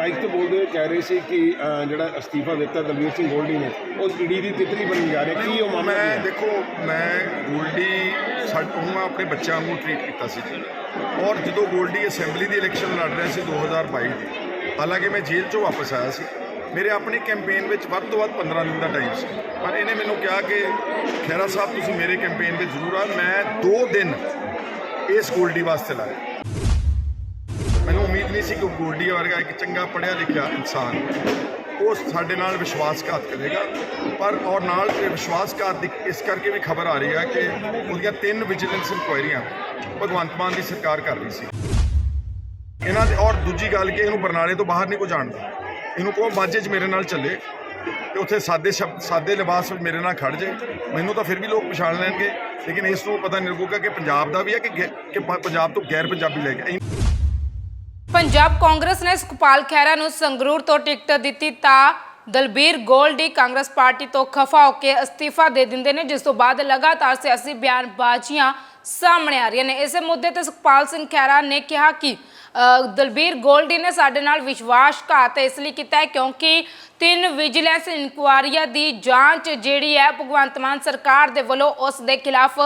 Mic ਤੇ ਬੋਲਦੇ ਹੋਏ ਕਹਿ ਰਹੇ ਸੀ ਕਿ ਅਹ, ਜਿਹੜਾ ਅਸਤੀਫਾ ਦਿੱਤਾ ਦਲਵੀਰ ਸਿੰਘ ਗੋਲਡੀ ਨੇ ਉਹ ਈਡੀ ਦੀ ਤਿਤਲੀ ਬਣਨ ਜਾ ਰਿਹਾ ਕੀ ਉਹ ਮਾਮਲਾ ਮੈਂ ਹੈ? ਦੇਖੋ ਮੈਂ ਗੋਲਡੀ ਸਾਡ- ਮੈਂ ਆਪਣੇ ਬੱਚਿਆਂ ਨੂੰ ਟ੍ਰੀਟ ਕੀਤਾ ਸੀ। ਔਰ ਜਦੋਂ ਗੋਲਡੀ ਅਸੈਂਬਲੀ ਦੀ ਇਲੈਕਸ਼ਨ ਲੜ ਰਿਹਾ ਸੀ 2022 ਦੀ ਹਾਲਾਂਕਿ ਮੈਂ ਜੇਲ੍ਹ ਚੋਂ ਵਾਪਸ ਆਇਆ ਸੀ। ਮੇਰੇ ਆਪਣੇ ਕੈਂਪੇਨ ਵਿੱਚ ਵੱਧ ਤੋਂ ਵੱਧ 15 ਦਿਨ ਦਾ ਟਾਈਮ ਸੀ। ਪਰ ਇਹਨੇ ਮੈਨੂੰ ਕਿਹਾ ਕਿ ਖੈਰਾ ਸਾਹਿਬ ਤੁਸੀਂ ਮੇਰੇ ਕੈਂਪੇਨ ਵਿੱਚ ਜ਼ਰੂਰ ਆ ਮੈਂ 2 ਦਿਨ ਇਸ ਗੋਲਡੀ ਵਾਸਤੇ ਲਾਇਆ। ਨਹੀਂ ਸੀ ਕਿ ਗੋਲਡੀ ਵਰਗਾ ਇੱਕ ਚੰਗਾ ਪੜ੍ਹਿਆ ਲਿਖਿਆ ਇਨਸਾਨ। ਉਹ ਸਾਡੇ ਨਾਲ ਵਿਸ਼ਵਾਸਘਾਤ ਕਰੇਗਾ। ਪਰ ਔਰ ਨਾਲ ਇਹ ਵਿਸ਼ਵਾਸਘਾਤ ਦੀ ਇਸ ਕਰਕੇ ਵੀ ਖਬਰ ਆ ਰਹੀ ਹੈ ਕਿ ਉਹਦੀਆਂ ਤਿੰਨ ਵਿਜੀਲੈਂਸ ਇਨਕੁਆਇਰੀਆਂ ਭਗਵੰਤ ਮਾਨ ਦੀ ਸਰਕਾਰ ਕਰ ਰਹੀ ਸੀ। ਇਹਨਾਂ ਦੇ ਔਰ ਦੂਜੀ ਗੱਲ ਕਿ ਇਹਨੂੰ ਬਰਨਾਲੇ ਤੋਂ ਬਾਹਰ ਨਹੀਂ ਕੋ ਜਾਣਦਾ। ਇਹਨੂੰ ਕੋ ਮਾਝੇ 'ਚ ਮੇਰੇ ਨਾਲ ਚੱਲੇ ਤੇ ਉੱਥੇ ਸਾਦੇ ਸ਼ਬਦ ਸਾਦੇ ਲਿਬਾਸ ਵਿੱਚ ਮੇਰੇ ਨਾਲ ਖੜ ਜੇ। ਮੈਨੂੰ ਤਾਂ ਫਿਰ ਵੀ ਲੋਕ ਪਛਾਣ ਲੈਣਗੇ। ਲੇਕਿਨ ਇਸ ਨੂੰ ਪਤਾ ਨਹੀਂ ਲੱਗੂਗਾ ਕਿ ਪੰਜਾਬ ਦਾ ਵੀ ਹੈ ਕਿ ਕਿ ਪੰਜਾਬ ਤੋਂ ਗੈਰ ਪੰਜਾਬੀ ਲੈ ਕੇ ਪੰਜਾਬ ਕਾਂਗਰਸ ਨੇ ਸੁਖਪਾਲ ਖਹਿਰਾ ਨੂੰ ਸੰਗਰੂਰ ਤੋਂ ਟਿਕਟ ਦਿੱਤੀ ਤਾਂ ਦਲਬੀਰ ਗੋਲਡੀ ਕਾਂਗਰਸ ਪਾਰਟੀ ਤੋਂ ਖਫਾ ਹੋ ਕੇ ਅਸਤੀਫਾ ਦੇ ਦਿੰਦੇ ਨੇ, ਜਿਸ ਤੋਂ ਬਾਅਦ ਲਗਾਤਾਰ ਸਿਆਸੀ ਬਿਆਨਬਾਜ਼ੀਆਂ ਸਾਹਮਣੇ ਆ ਰਹੀਆਂ ਨੇ। ਇਸੇ ਮੁੱਦੇ ਤੇ ਸੁਖਪਾਲ ਸਿੰਘ ਖਹਿਰਾ ਨੇ ਕਿਹਾ ਕਿ ਦਲਬੀਰ ਗੋਲਡੀ ਨੇ ਸਾਡੇ ਨਾਲ ਵਿਸ਼ਵਾਸਘਾਤ ਇਸ ਲਈ ਕੀਤਾ ਹੈ ਕਿਉਂਕਿ ਤਿੰਨ ਵਿਜੀਲੈਂਸ ਇਨਕੁਆਰੀਆਂ ਦੀ ਜਾਂਚ ਜਿਹੜੀ ਹੈ, ਭਗਵੰਤ ਮਾਨ ਸਰਕਾਰ ਦੇ ਵੱਲੋਂ ਉਸ ਦੇ ਖਿਲਾਫ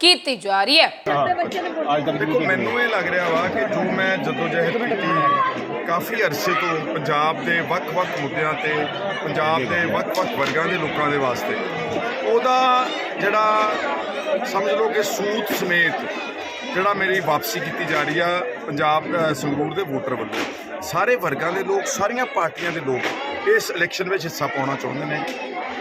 ਕੀਤੀ ਜਾ ਰਹੀ ਹੈ। ਅੱਜ ਤੱਕ ਦੇਖੋ ਮੈਨੂੰ ਇਹ ਲੱਗ ਰਿਹਾ ਵਾ ਕਿ ਜੋ ਮੈਂ ਜਦੋਂ ਜਹਿਦ ਕੀਤੀ ਕਾਫੀ ਅਰਸੇ ਤੋਂ ਪੰਜਾਬ ਦੇ ਵੱਖ-ਵੱਖ ਮੁੱਦਿਆਂ ਤੇ ਪੰਜਾਬ ਦੇ ਵੱਖ-ਵੱਖ ਵਰਗਾਂ ਦੇ ਲੋਕਾਂ ਦੇ ਵਾਸਤੇ ਉਹਦਾ ਜਿਹੜਾ ਸਮਝ ਲਓ ਕਿ ਸੂਤ ਸਮੇਤ ਜਿਹੜਾ ਮੇਰੀ ਵਾਪਸੀ ਕੀਤੀ ਜਾ ਰਹੀ ਆ ਪੰਜਾਬ ਸੰਗਰੂਰ ਦੇ ਵੋਟਰ ਵੱਲੋਂ। ਸਾਰੇ ਵਰਗਾਂ ਦੇ ਲੋਕ ਸਾਰੀਆਂ ਪਾਰਟੀਆਂ ਦੇ ਲੋਕ ਇਸ ਇਲੈਕਸ਼ਨ ਵਿੱਚ ਹਿੱਸਾ ਪਾਉਣਾ ਚਾਹੁੰਦੇ ਨੇ।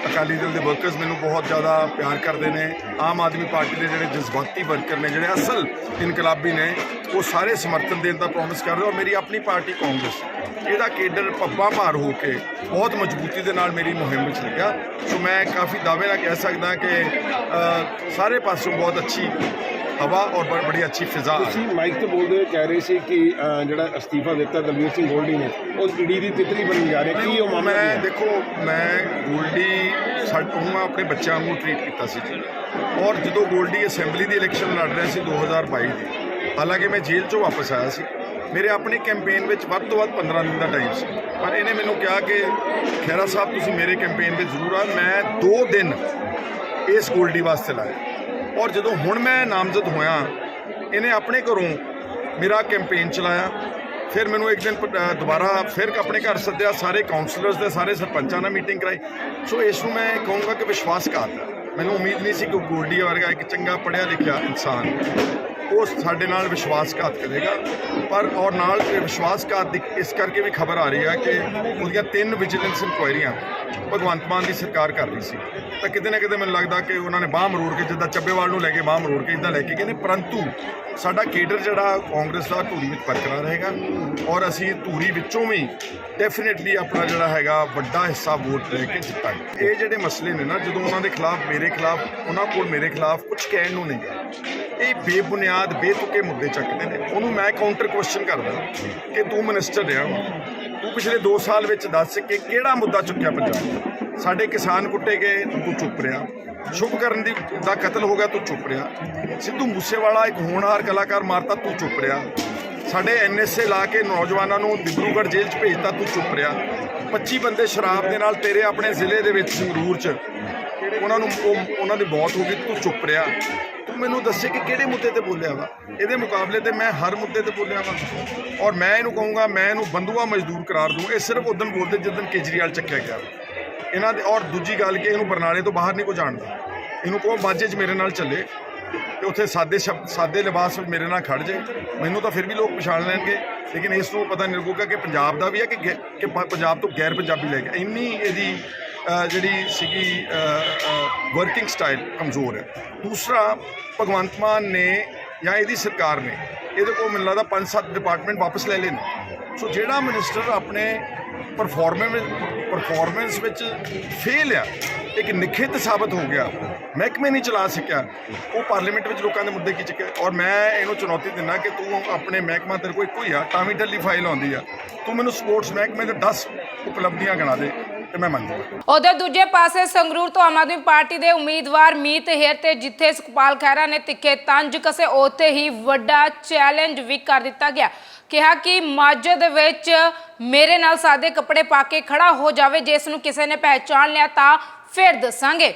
ਅਕਾਲੀ ਦਲ ਦੇ ਵਰਕਰਸ ਮੈਨੂੰ ਬਹੁਤ ਜ਼ਿਆਦਾ ਪਿਆਰ ਕਰਦੇ ਨੇ, ਆਮ ਆਦਮੀ ਪਾਰਟੀ ਦੇ ਜਿਹੜੇ ਜਜ਼ਬਾਤੀ ਵਰਕਰ ਨੇ, ਜਿਹੜੇ ਅਸਲ ਇਨਕਲਾਬੀ ਨੇ, ਉਹ ਸਾਰੇ ਸਮਰਥਨ ਦੇਣ ਦਾ ਪ੍ਰੋਮਿਸ ਕਰ ਰਹੇ ਔਰ ਮੇਰੀ ਆਪਣੀ ਪਾਰਟੀ ਕਾਂਗਰਸ। ਇਹਦਾ ਕੇਡਰ ਪੱਬਾਂ ਭਾਰ ਹੋ ਕੇ ਬਹੁਤ ਮਜ਼ਬੂਤੀ ਦੇ ਨਾਲ ਮੇਰੀ ਮੁਹਿੰਮ ਵਿੱਚ ਲੱਗਾ ਸੋ ਮੈਂ ਕਾਫੀ ਦਾਅਵੇ ਨਾਲ ਕਹਿ ਸਕਦਾ ਕਿ ਸਾਰੇ ਪਾਸੋਂ ਬਹੁਤ ਅੱਛੀ ਹਵਾ ਔਰ ਬੜੀ ਅੱਛੀ ਫਿਜ਼ਾ। ਤੁਸੀਂ ਮਾਈਕ ਤੇ ਬੋਲਦੇ ਹੋਏ ਕਹਿ ਰਹੇ ਸੀ ਕਿ ਜਿਹੜਾ ਅਸਤੀਫਾ ਦਿੱਤਾ ਦਲਵੀਰ ਸਿੰਘ ਗੋਲਡੀ ਨੇ ਉਹ ਈਡੀ ਦੀ ਤਿਤਲੀ ਬਣਨ ਜਾ ਰਿਹਾ। ਕੀ ਉਹ ਮਾਮਲਾ ਮੈਂ? ਦੇਖੋ ਮੈਂ ਗੋਲਡੀ ਸਾਡ- ਮੈਂ ਆਪਣੇ ਬੱਚਿਆਂ ਨੂੰ ਟ੍ਰੀਟ ਕੀਤਾ ਸੀ ਜੀ। ਔਰ ਜਦੋਂ ਗੋਲਡੀ ਅਸੈਂਬਲੀ ਦੀ ਇਲੈਕਸ਼ਨ ਲੜ ਰਿਹਾ ਸੀ 2022 ਦੀ ਹਾਲਾਂਕਿ ਮੈਂ ਜੇਲ੍ਹ ਚੋਂ ਵਾਪਸ ਆਇਆ ਸੀ। ਮੇਰੇ ਆਪਣੇ ਕੈਂਪੇਨ ਵਿੱਚ ਵੱਧ ਤੋਂ ਵੱਧ 15 ਦਿਨ ਦਾ ਟਾਈਮ ਸੀ। ਪਰ ਇਹਨੇ ਮੈਨੂੰ ਕਿਹਾ ਕਿ ਖੈਰਾ ਸਾਹਿਬ ਤੁਸੀਂ ਮੇਰੇ ਕੈਂਪੇਨ ਵਿੱਚ ਜ਼ਰੂਰ ਆ ਮੈਂ 2 ਦਿਨ ਇਸ ਗੋਲਡੀ ਵਾਸਤੇ ਲਾਇਆ। ਔਰ ਜਦੋਂ ਹੁਣ ਮੈਂ ਨਾਮਜ਼ਦ ਹੋਇਆ, ਇਹਨੇ ਆਪਣੇ ਘਰੋਂ ਮੇਰਾ ਕੈਂਪੇਨ ਚਲਾਇਆ। ਫਿਰ ਮੈਨੂੰ ਇੱਕ ਦਿਨ ਦੁਬਾਰਾ ਫਿਰ ਆਪਣੇ ਘਰ ਸੱਦਿਆ, ਸਾਰੇ ਕਾਉਂਸਲਰਸ ਦੇ, ਸਾਰੇ ਸਰਪੰਚਾਂ ਨਾਲ ਮੀਟਿੰਗ ਕਰਾਈ। ਸੋ ਇਸ ਨੂੰ ਮੈਂ ਕਹੂੰਗਾ ਕਿ ਵਿਸ਼ਵਾਸਘਾਤ ਹੈ। ਮੈਨੂੰ ਉਮੀਦ ਨਹੀਂ ਸੀ ਕਿ ਗੋਲਡੀ ਵਰਗਾ ਇੱਕ ਚੰਗਾ ਪੜ੍ਹਿਆ ਲਿਖਿਆ ਇਨਸਾਨ ਉਹ ਸਾਡੇ ਨਾਲ ਵਿਸ਼ਵਾਸਘਾਤ ਕਰੇਗਾ। ਪਰ ਔਰ ਨਾਲ ਵਿਸ਼ਵਾਸਘਾਤ ਦੀ ਇਸ ਕਰਕੇ ਵੀ ਖਬਰ ਆ ਰਹੀ ਹੈ ਕਿ ਉਹਦੀਆਂ ਤਿੰਨ ਵਿਜੀਲੈਂਸ ਇਨਕੁਆਇਰੀਆਂ ਭਗਵੰਤ ਮਾਨ ਦੀ ਸਰਕਾਰ ਕਰ ਰਹੀ ਸੀ। ਤਾਂ ਕਿਤੇ ਨਾ ਕਿਤੇ ਮੈਨੂੰ ਲੱਗਦਾ ਕਿ ਉਹਨਾਂ ਨੇ ਬਾਹ ਮਰੋੜ ਕੇ ਜਿੱਦਾਂ ਚੱਬੇਵਾਲ ਨੂੰ ਲੈ ਕੇ ਬਾਹ ਮਰੋੜ ਕੇ ਇਦਾਂ ਲੈ ਕੇ ਕਹਿੰਦੇ, ਪਰੰਤੂ ਸਾਡਾ ਕੇਡਰ ਜਿਹੜਾ ਕਾਂਗਰਸ ਦਾ ਧੂਰੀ ਵਿੱਚ ਬਰਕਰਾਰ ਰਹੇਗਾ ਔਰ ਅਸੀਂ ਧੂਰੀ ਵਿੱਚੋਂ ਵੀ ਡੈਫੀਨਿਟਲੀ ਆਪਣਾ ਜਿਹੜਾ ਹੈਗਾ ਵੱਡਾ ਹਿੱਸਾ ਵੋਟ ਲੈ ਕੇ ਜਿੱਤਾਂਗੇ। ਇਹ ਜਿਹੜੇ ਮਸਲੇ ਨੇ ਨਾ, ਜਦੋਂ ਉਹਨਾਂ ਦੇ ਖਿਲਾਫ, ਮੇਰੇ ਖਿਲਾਫ, ਉਹਨਾਂ ਕੋਲ ਮੇਰੇ ਖਿਲਾਫ ਕੁਝ ਕਹਿਣ ਨੂੰ ਨਹੀਂ ਹੈ। ਇਹ ਬੇਬੁਨਿਆਦ, ਬੇਤੁਕੇ ਮੁੱਦੇ ਚੱਕਦੇ ਨੇ। ਉਹਨੂੰ ਮੈਂ ਕਾਊਂਟਰ ਕੁਐਸਚਨ ਕਰਦਾ ਕਿ ਤੂੰ ਮਿਨਿਸਟਰ ਰਿਹਾ। ਤੂੰ ਪਿਛਲੇ 2 ਸਾਲ ਵਿੱਚ ਦੱਸ ਕਿ ਕਿਹੜਾ ਮੁੱਦਾ ਚੁੱਕਿਆ ਪੰਜਾਬ? ਸਾਡੇ ਕਿਸਾਨ ਕੁੱਟੇ ਗਏ, ਤੂੰ ਚੁੱਪ ਰਿਹਾ। ਸ਼ੁਭ ਕਰਨ ਦੀ ਦਾ ਕਤਲ ਹੋ ਗਿਆ, ਤੂੰ ਚੁੱਪ ਰਿਹਾ। ਸਿੱਧੂ ਮੂਸੇਵਾਲਾ ਇੱਕ ਹੋਣਹਾਰ ਕਲਾਕਾਰ ਮਾਰਤਾ, ਤੂੰ ਚੁੱਪ ਰਿਹਾ। ਸਾਡੇ ਐਨਐਸਏ ਲਾ ਕੇ ਨੌਜਵਾਨਾਂ ਨੂੰ ਡਿਬਰੂਗੜ੍ਹ ਜੇਲ੍ਹ 'ਚ ਭੇਜਤਾ, ਤੂੰ ਚੁੱਪ ਰਿਹਾ। 25 ਬੰਦੇ ਸ਼ਰਾਬ ਦੇ ਨਾਲ ਤੇਰੇ ਆਪਣੇ ਜ਼ਿਲ੍ਹੇ ਦੇ ਵਿੱਚ ਸੰਗਰੂਰ 'ਚ। ਉਹਨਾਂ ਨੂੰ ਉਹ- ਉਹਨਾਂ ਦੀ ਮੌਤ ਹੋ ਗਈ, ਤੂੰ ਚੁੱਪ ਰਿਹਾ। ਤੂੰ ਮੈਨੂੰ ਦੱਸੇ ਕਿ ਕਿਹੜੇ ਮੁੱਦੇ ਤੇ ਬੋਲਿਆ ਵਾ? ਇਹਦੇ ਮੁਕਾਬਲੇ ਤੇ ਮੈਂ ਹਰ ਮੁੱਦੇ ਤੇ ਬੋਲਿਆ ਵਾ। ਔਰ ਮੈਂ ਇਹਨੂੰ ਕਹੂੰਗਾ, ਮੈਂ ਇਹਨੂੰ ਬੰਦੂਆ ਮਜ਼ਦੂਰ ਕਰਾਰ ਦੂੰ। ਇਹ ਸਿਰਫ ਉਦੋਂ ਬੋਲਦੇ ਜਦੋਂ ਕੇਜਰੀਵਾਲ ਚੱਕਿਆ ਗਿਆ। ਇਹਨਾਂ ਦੇ ਔਰ ਦੂਜੀ ਗੱਲ ਕਿ ਇਹਨੂੰ ਬਰਨਾਲੇ ਤੋਂ ਬਾਹਰ ਨਹੀਂ ਕੋ ਜਾਣਦਾ। ਇਹਨੂੰ ਕਹੋ ਮਾਝੇ 'ਚ ਮੇਰੇ ਨਾਲ ਚੱਲੇ ਤੇ ਉੱਥੇ ਸਾਦੇ ਸ਼ਬਦ ਸਾਦੇ ਲਿਬਾਸ ਵਿੱਚ ਮੇਰੇ ਨਾਲ ਖੜ ਜੇ। ਮੈਨੂੰ ਤਾਂ ਫਿਰ ਵੀ ਲੋਕ ਪਛਾਣ ਲੈਣਗੇ। ਲੇਕਿਨ ਇਸ ਨੂੰ ਪਤਾ ਨਹੀਂ ਲੱਗੂਗਾ ਕਿ ਪੰਜਾਬ ਦਾ ਵੀ ਹੈ ਕਿ ਗੈ- ਕਿ ਪੰਜਾਬ ਤੋਂ ਗੈਰ ਪੰਜਾਬੀ ਲੈ ਕੇ ਇੰਨੀ ਇਹਦੀ ਜਿਹੜੀ ਸੀਗੀ ਵਰਕਿੰਗ ਸਟਾਈਲ ਕਮਜ਼ੋਰ ਹੈ। ਦੂਸਰਾ, ਭਗਵੰਤ ਮਾਨ ਨੇ ਜਾਂ ਇਹਦੀ ਸਰਕਾਰ ਨੇ, ਇਹਦੇ ਕੋਲ ਮੈਨੂੰ ਲੱਗਦਾ ਪੰਜ ਸੱਤ ਡਿਪਾਰਟਮੈਂਟ ਵਾਪਸ ਲੈ ਲਏ ਸੋ ਜਿਹੜਾ ਮਿਨਿਸਟਰ ਆਪਣੇ ਪਰਫਾਰਮੈਂਸ ਪਰਫਾਰਮੈਂਸ ਵਿੱਚ ਫੇਲ ਆ, ਇੱਕ ਨਿਖਿਤ ਸਾਬਤ ਹੋ ਗਿਆ, ਮਹਿਕਮੇ ਨਹੀਂ ਚਲਾ ਸਕਿਆ, ਉਹ ਪਾਰਲੀਮੈਂਟ ਵਿੱਚ ਲੋਕਾਂ ਦੇ ਮੁੱਦੇ ਕੀ ਚੱਕਿਆ ਔਰ ਮੈਂ ਇਹਨੂੰ ਚੁਣੌਤੀ ਦਿੰਦਾ ਕਿ ਤੂੰ ਆਪਣੇ ਮਹਿਕਮਾ ਤੇਰੇ ਕੋਲ ਇੱਕੋ ਹੀ ਆ ਵੀ ਟੱਲੀ ਫਾਈਲ ਆਉਂਦੀ ਆ। ਤੂੰ ਮੈਨੂੰ ਸਪੋਰਟਸ ਮਹਿਕਮੇ ਦੇ 10 ਉਪਲਬਧੀਆਂ ਗਿਣਾ ਦੇ। ਤੇ ਮੈਂ ਮੰਨ ਉਧਰ ਦੂਜੇ ਪਾਸੇ ਸੰਗਰੂਰ ਤੋਂ ਆਮ ਆਦਮੀ ਪਾਰਟੀ ਦੇ ਉਮੀਦਵਾਰ ਮੀਤ ਹੇਰ ਤੇ ਜਿੱਥੇ ਸੁਖਪਾਲ ਖਹਿਰਾ ਨੇ ਤਿੱਖੇ ਤੰਜ ਕਸੇ, ਉੱਥੇ ਹੀ ਵੱਡਾ ਚੈਲੰਜ ਵੀ ਕਰ ਦਿੱਤਾ ਗਿਆ। ਕਿਹਾ ਕਿ ਮਾਝੇ ਦੇ ਵਿੱਚ ਮੇਰੇ ਨਾਲ ਸਾਦੇ ਕੱਪੜੇ ਪਾ ਕੇ ਖੜਾ ਹੋ ਜਾਵੇ, ਜੇ ਇਸ ਨੂੰ ਕਿਸੇ ਨੇ ਪਹਿਚਾਣ ਲਿਆ ਤਾਂ ਫਿਰ ਦੱਸਾਂਗੇ।